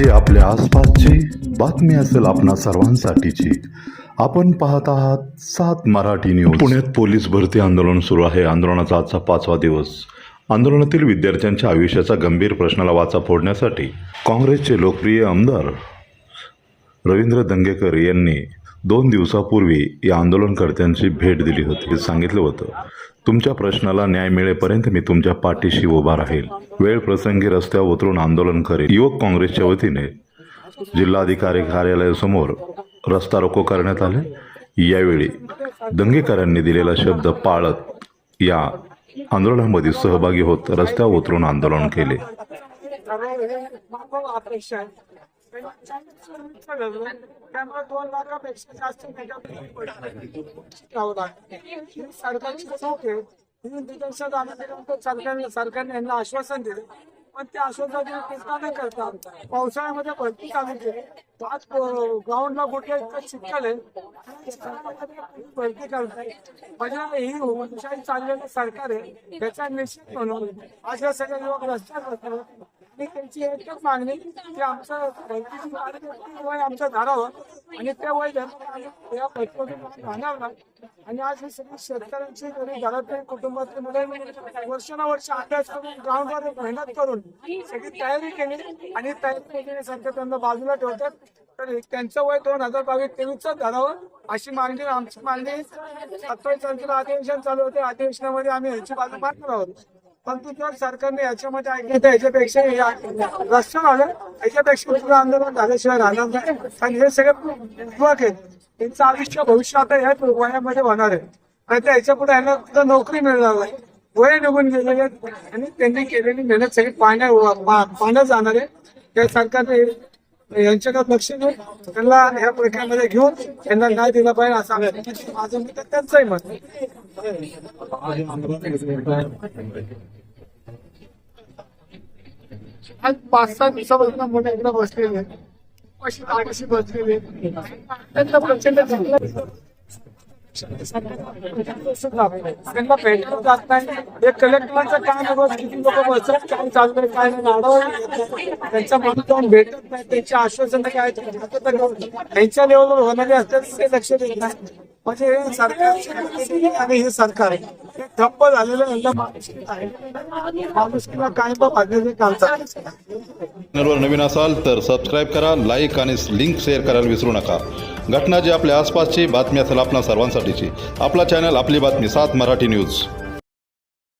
जी आपल्या आसपासची बातमी असेल आपणा सर्वांसाठीची. आपण पाहत आहात सात मराठी न्यूज पुण्यात पोलीस भरती आंदोलन सुरू आहे. आंदोलनाचा आजचा पाचवा दिवस. आंदोलनातील विद्यार्थ्यांच्या आयुष्याचा गंभीर प्रश्नाला वाचा फोडण्यासाठी काँग्रेसचे लोकप्रिय आमदार रवींद्र दंगेकर यांनी दोन दिवसापूर्वी या आंदोलनकर्त्यांची भेट दिली होती. सांगितलं होतं तुमच्या प्रश्नाला न्याय मिळेपर्यंत मी तुमच्या पाठीशी उभा राहील. वेळ प्रसंगी रस्त्यावर उतरून आंदोलन करेल युवक काँग्रेसच्या वतीने जिल्हाधिकारी कार्यालयासमोर रस्ता रोको करण्यात आले. यावेळी दंगेकरांनी दिलेला शब्द पाळत या आंदोलनामध्ये सहभागी होत रस्त्यावर उतरून आंदोलन केले. मागव आहे त्यामुळे दोन लाखापेक्षा जास्त सरकारची चूक सरकारने सरकारने यांना आश्वासन दिलं पण त्या आश्वासन पूर्ण न करता पावसाळ्यामध्ये भरती चालू केली आज ग्राउंडला कुठे इतकं चिखल भरती करताय माझ्या ही हुकुमशाही चाललेलं सरकार आहे त्याचा निश्चित म्हणून आज या सगळ्या युवक रस्त्यावर आपली त्यांची एकच मागणी की आमचं वय आमचं धरावं आणि ते वय या भरतीमध्ये राहणार आणि आज ही सगळी शेतकऱ्यांची घरी घरातले कुटुंबातील मुले वर्षानुवर्ष अभ्यास करून ग्राउंडवर मेहनत करून सगळी तयारी केली आणि तयारी केल्यासारखं त्यांना बाजूला ठेवतात. तर त्यांचं वय दोन हजार बावीस तेवीसच धरावं अशी मागणी आमची मागणी सत्तावीस तारखेला अधिवेशन चालू होते. अधिवेशनामध्ये आम्ही ह्याची बाजू मांडणार आहोत. परंतु जर सरकारने याच्यामध्ये ऐकलं तर याच्यापेक्षा रस्ता झालं याच्यापेक्षा पुढे आंदोलन झाल्याशिवाय राहणार नाही. आणि हे सगळे युवक आहेत त्यांचं आयुष्य भविष्य आता ह्या वयामध्ये होणार आहे. आणि तर याच्यापुढे यांना नोकरी मिळणार नाही. वय निघून गेलेले आणि त्यांनी केलेली मेहनत सगळी पाण्या पाण्यात जाणार आहे. त्या सरकारने यांच्याकडे लक्ष देऊन त्यांना ह्या प्रक्रियेमध्ये घेऊन त्यांना न्याय दिला पाहिजे असं आम्ही- माझं मत त्यांचंही मत आज पाच सहा दिवसापासून मोठ्या इकडे बसलेले अशी बसलेली त्यांना प्रचंड कलेक्टरांचं काय नाही बस किती लोक बसत काय चाललंय काय नाही त्यांच्या मनात जाऊन भेटत नाही त्यांची आश्वासन काय त्यांच्या लेवलवर होणारे असतात ते लक्ष देत नाही. म्हणजे हे सरकार आणि हे सरकार हे ठप्प झालेलं यांना माणुसकी आहे. माणुसकीला कायम भाजण्याचे काम चालू चॅनलवर नवीन असाल तर सबस्क्राईब करा लाईक आणि लिंक शेअर करायला विसरू नका. घटना जी आपल्या आसपासची बातमी असेल आपल्या सर्वांसाठीची. आपला चॅनल आपली बातमी सात मराठी न्यूज